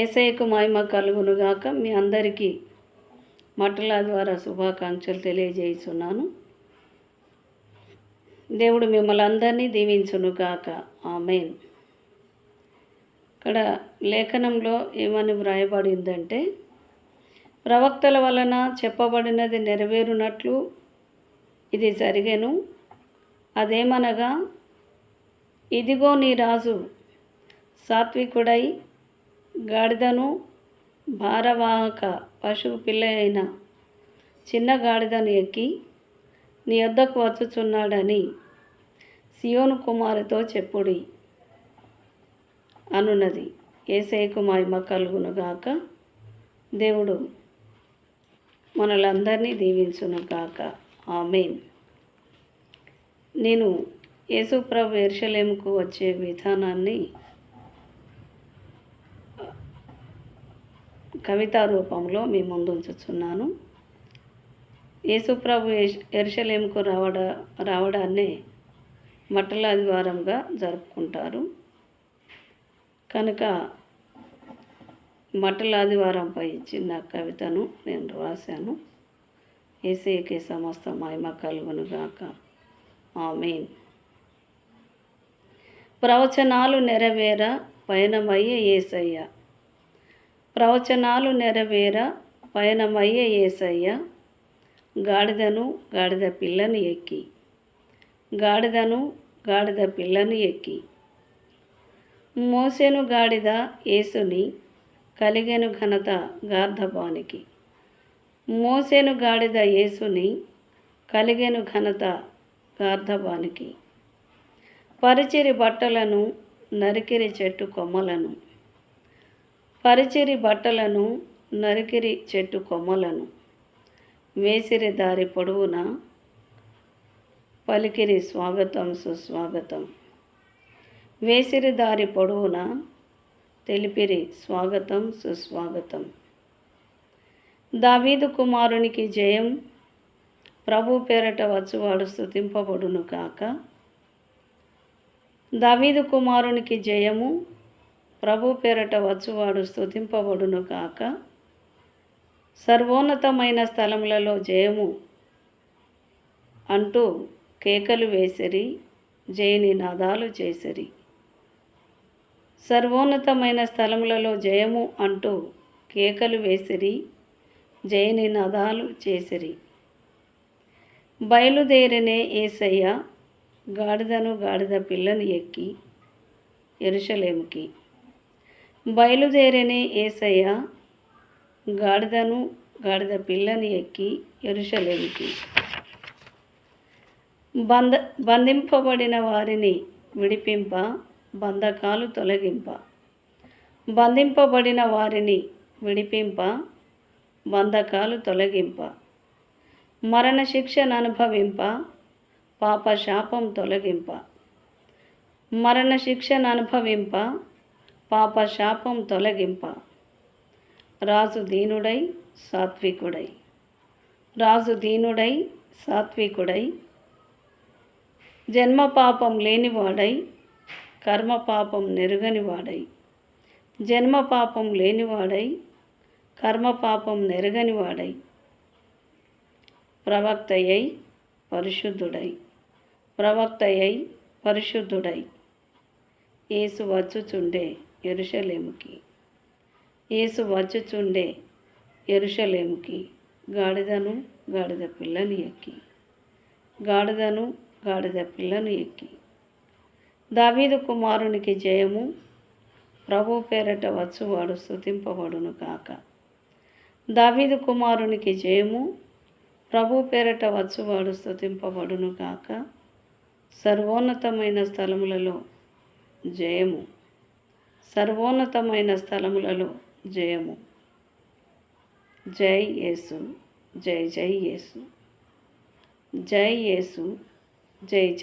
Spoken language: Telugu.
ఏసైకు మహిమ కలుగునుగాక మీ అందరికీ మటల ద్వారా శుభాకాంక్షలు తెలియజేస్తున్నాను దేవుడు మిమ్మల్ని అందరినీ దీవించునుగాక. ఆమెన్. ఇక్కడ లేఖనంలో ఏమని వ్రాయబడిందంటే ప్రవక్తల వలన చెప్పబడినది నెరవేరునట్లు ఇది జరిగెను. అదేమనగా ఇదిగో నీ రాజు సాత్వికుడై గాడిదను భారవాహక పశువు పిల్ల అయిన చిన్న గాడిదను ఎక్కి నీ వద్దకు వచ్చుచున్నాడని సియోను కుమారుతో చెప్పుడి అనున్నది. ఏసేకు మహిమ కలుగునుగాక దేవుడు మనలందరినీ దీవించునుగాక ఆమెన్. నేను యేసుప్రభు ఎర్షలేముకు వచ్చే విధానాన్ని కవితా రూపంలో మీ ముందు ఉంచుతున్నాను యేసుప్రభు ఎరుషలేంకు రావడ రావడాన్ని మట్టల ఆదివారంగా జరుపుకుంటారు. కనుక మట్టల ఆదివారంపై చిన్న కవితను నేను రాశాను. ఏసీకి సమస్త మహిమ కలుగునుగాక. ఆమెన్. ప్రవచనాలు నెరవేర పయనమయ్యే ఏసయ్య ప్రవచనాలు నెరవేర పయనమయ్య ఏసయ్య. గాడిదను గాడిద పిల్లని ఎక్కి. గాడిదను గాడిద పిల్లని ఎక్కి. మోసెను గాడిద యేసుని కలిగెను ఘనత గార్ధపానికి మోసెను గాడిద యేసుని కలిగెను ఘనత గార్ధపానికి పరిచిరి బట్టలను నరికిరి చెట్టు కొమ్మలను పరిచిరి బట్టలను నరికిరి చెట్టు కొమ్మలను వేసిరి దారి పొడవున? పలికిరి స్వాగతం సుస్వాగతం. వేసిరి దారి పొడవున? తెలిపిరి స్వాగతం సుస్వాగతం. దావీదు కుమారునికి జయం ప్రభు పేరట వచ్చువాడు స్థుతింపబడును కాక దావీదు కుమారునికి జయము ప్రభు పేరట వచ్చువాడు స్థుతింపబడును కాక సర్వోన్నతమైన స్థలములలో జయము అంటూ కేకలు వేసిరి జయని నాదాలు చేసిరి. సర్వోన్నతమైన స్థలములలో జయము అంటూ కేకలు వేసిరి జయని నదాలు చేసిరి. బయలుదేరినే ఏసయ్య గాడిదను గాడిద పిల్లను ఎక్కి ఎరుషలేముకి బయలుదేరని ఏసయ్య గాడిదను గాడిద పిల్లని ఎక్కి ఎరుషలేమికి బంధ బంధింపబడిన వారిని విడిపింప బంధకాలు తొలగింప. బంధింపబడిన వారిని విడిపింప బంధకాలు తొలగింప. మరణశిక్షను అనుభవింప పాప శాపం తొలగింప. మరణశిక్షను అనుభవింప పాప శాపం తొలగింప. రాజు దీనుడై సాత్వికుడై. రాజు దీనుడై సాత్వికుడై. జన్మ పాపం లేనివాడై కర్మ పాపం నెరుగనివాడై. జన్మ పాపం లేనివాడై కర్మ పాపం నెరగనివాడై. ప్రవక్తయ్యై పరిశుద్ధుడై. ప్రవక్తయ్యై పరిశుద్ధుడై. ఏసు వచ్చుచుండే. ఎరుషలేముకి ఏసు వచ్చుచుండే ఎరుషలేముకి గాడిదను గాడిద పిల్లని ఎక్కి. గాడిదను గాడిద పిల్లను ఎక్కి. దావీదు కుమారునికి జయము ప్రభు పేరట వచ్చువాడు స్థుతింపబడును కాక దావీదు కుమారునికి జయము ప్రభు పేరట వచ్చువాడు స్థుతింపబడును కాక సర్వోన్నతమైన స్థలములలో జయము. సర్వోన్నతమైన స్థలములలో జయము. జై యేసు జై జై యేసు. జై యేసు జై